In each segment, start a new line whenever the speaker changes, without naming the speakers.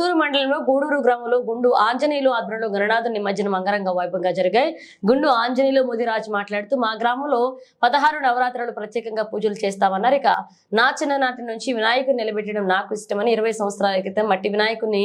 కొత్తూరు మండలంలో గూడూరు గ్రామంలో గుండు ఆంజనేయులు ఆధ్వర్యంలో గణనాథ నిమజ్జనం అంగరంగ వైభవంగా జరిగాయి. గుండు ఆంజనేయులు ముదిరాజ్ మాట్లాడుతూ మా గ్రామంలో పదహారు నవరాత్రులు ప్రత్యేకంగా పూజలు చేస్తామన్నారు. ఇక నా చిన్ననాటి నుంచి వినాయకుని నిలబెట్టడం నాకు ఇష్టమని ఇరవై సంవత్సరాల క్రితం మట్టి వినాయకుని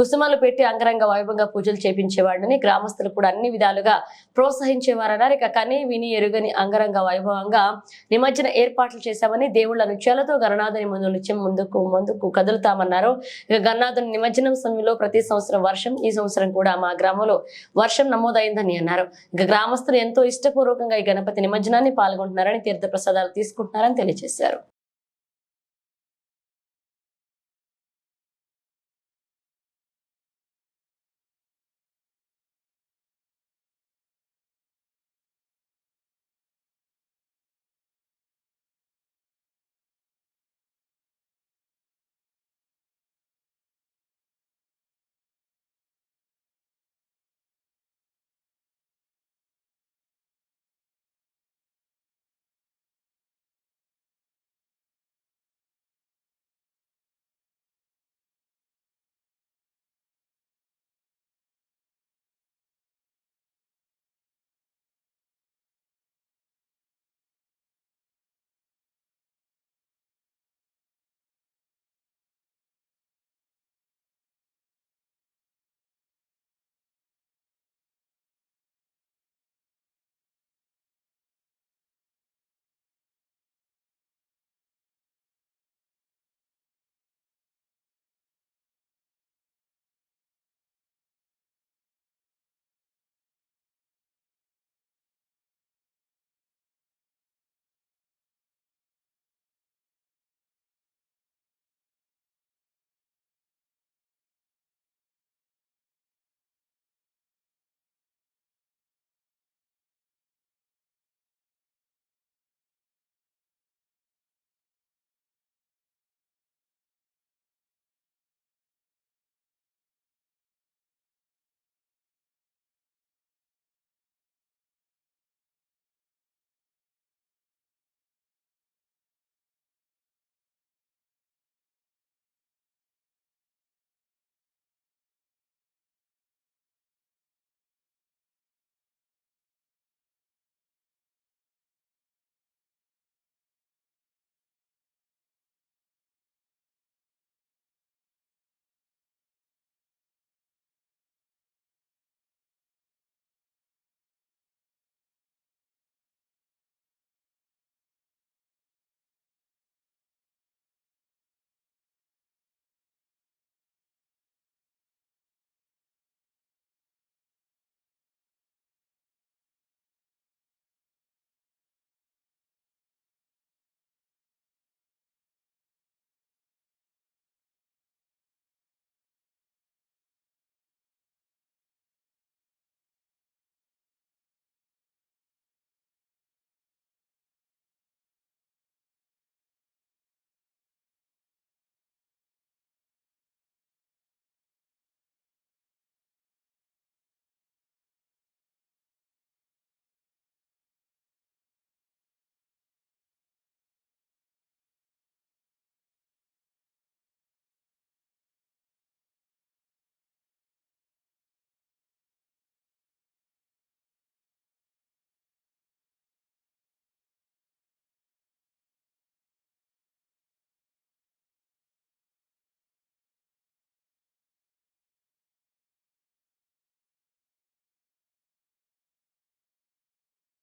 కుసుమలు పెట్టి అంగరంగ వైభవంగా పూజలు చేపించేవాడని. గ్రామస్తులు కూడా అన్ని విధాలుగా ప్రోత్సహించేవారన్నారు. ఇక కని విని ఎరుగని అంగరంగ వైభవంగా నిమజ్జన ఏర్పాట్లు చేశామని దేవుళ్ళ నృత్యాలతో గణనాథుని ముందు నృత్యం ముందుకు ముందుకు కదులుతామన్నారు. ఇక గణనాథుని నిమజ్జన సమయంలో ప్రతి సంవత్సరం వర్షం ఈ సంవత్సరం కూడా మా గ్రామంలో వర్షం నమోదైందని అన్నారు. ఇక గ్రామస్తులు ఎంతో ఇష్టపూర్వకంగా ఈ గణపతి నిమజ్జనాన్ని పాల్గొంటున్నారని తీర్థ ప్రసాదాలు తీసుకుంటున్నారని తెలియజేశారు.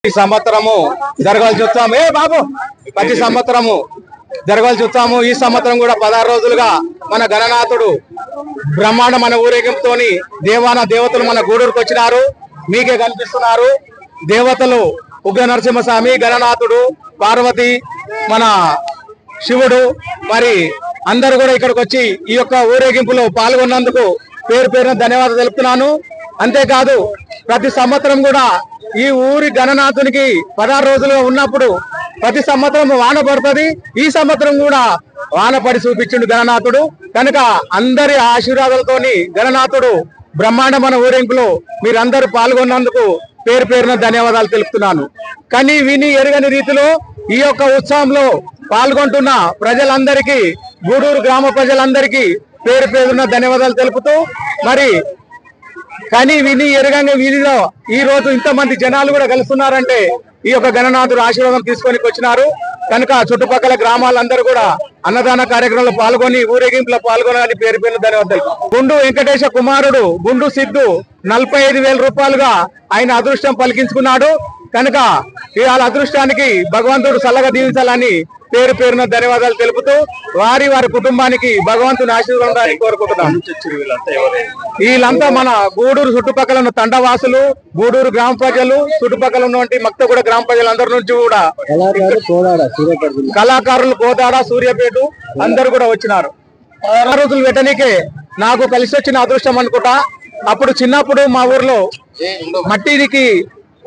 సంవత్సరము జరగాలి చూస్తాము ఏ బాబు ప్రతి సంవత్సరము జరగాలి చూస్తాము ఈ సంవత్సరం కూడా పదహారు రోజులుగా మన గణనాథుడు బ్రహ్మాండ మన ఊరేగింపుతోని దేవాన దేవతలు మన గూడూరుకు వచ్చినారు. మీకే కనిపిస్తున్నారు. దేవతలు ఉగ్ర నరసింహస్వామి గణనాథుడు పార్వతి మన శివుడు మరి అందరూ కూడా ఇక్కడికి వచ్చి ఈ యొక్క ఊరేగింపులో పాల్గొన్నందుకు పేరు పేరున ధన్యవాదాలు తెలుపుతున్నాను. అంతేకాదు ప్రతి సంవత్సరం కూడా ఈ ఊరి గణనాథునికి పదహారు రోజులుగా ఉన్నప్పుడు ప్రతి సంవత్సరం వాన పడుతుంది. ఈ సంవత్సరం కూడా వాన పడి చూపించిండు గణనాథుడు. కనుక అందరి ఆశీర్వాదాలతోని గణనాథుడు బ్రహ్మాండమైన ఊరింపులో మీరందరూ పాల్గొన్నందుకు పేరు పేరున ధన్యవాదాలు తెలుపుతున్నాను. కానీ విని ఎరగని రీతిలో ఈ యొక్క ఉత్సవంలో పాల్గొంటున్న ప్రజలందరికీ గూడూరు గ్రామ ప్రజలందరికీ పేరు పేరున ధన్యవాదాలు తెలుపుతూ మరి కానీ విని ఎరగంగా వీధిలో ఈ రోజు ఇంతమంది జనాలు కూడా కలుస్తున్నారంటే ఈ యొక్క గణనాథుడు ఆశీర్వాదం తీసుకొని వచ్చినారు. కనుక చుట్టుపక్కల గ్రామాలందరూ కూడా అన్నదాన కార్యక్రమంలో పాల్గొని ఊరేగింపులో పాల్గొనాలని పేరు పేరు ధన్యవాదాలు. గుండు వెంకటేశ కుమారుడు గుండు సిద్ధు నలభై ఐదు వేల రూపాయలుగా ఆయన అదృష్టం పలికించుకున్నాడు. కనుక ఇవాళ అదృష్టానికి భగవంతుడు చల్లగా దీవించాలని పేరు పేరున ధన్యవాదాలు తెలుపుతూ వారి వారి కుటుంబానికి భగవంతుని ఆశీర్వాదాన్ని కోరుకుంటున్నాం. వీళ్ళంతా మన గూడూరు చుట్టుపక్కల ఉన్న తండవాసులు గూడూరు గ్రామ ప్రజలు చుట్టుపక్కల ఉన్నటువంటి మక్తగూడ గ్రామ ప్రజలందరి నుంచి కూడా కళాకారులు కోదాడ సూర్యాపేట. అందరు కూడా వచ్చినారు. రోజులు పెట్టనీకే నాకు కలిసి వచ్చిన అదృష్టం అనుకుంటా. అప్పుడు చిన్నప్పుడు మా ఊర్లో మట్టికి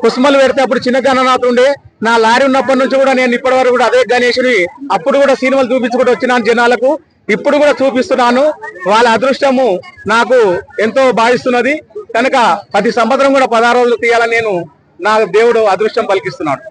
కుసుమలు పెడితే అప్పుడు చిన్న గణనాథ్ ఉండే. నా లారీ ఉన్నప్పటి నుంచి కూడా నేను ఇప్పటి వరకు కూడా అదే గణేషుని అప్పుడు కూడా సినిమాలు చూపించుకుంటూ వచ్చినాను జనాలకు. ఇప్పుడు కూడా చూపిస్తున్నాను. వాళ్ళ అదృష్టము నాకు ఎంతో భావిస్తున్నది కనుక ప్రతి సంవత్సరం కూడా పదహారు రోజులు తీయాలని నేను నా దేవుడు అదృష్టం పలికిస్తున్నాడు.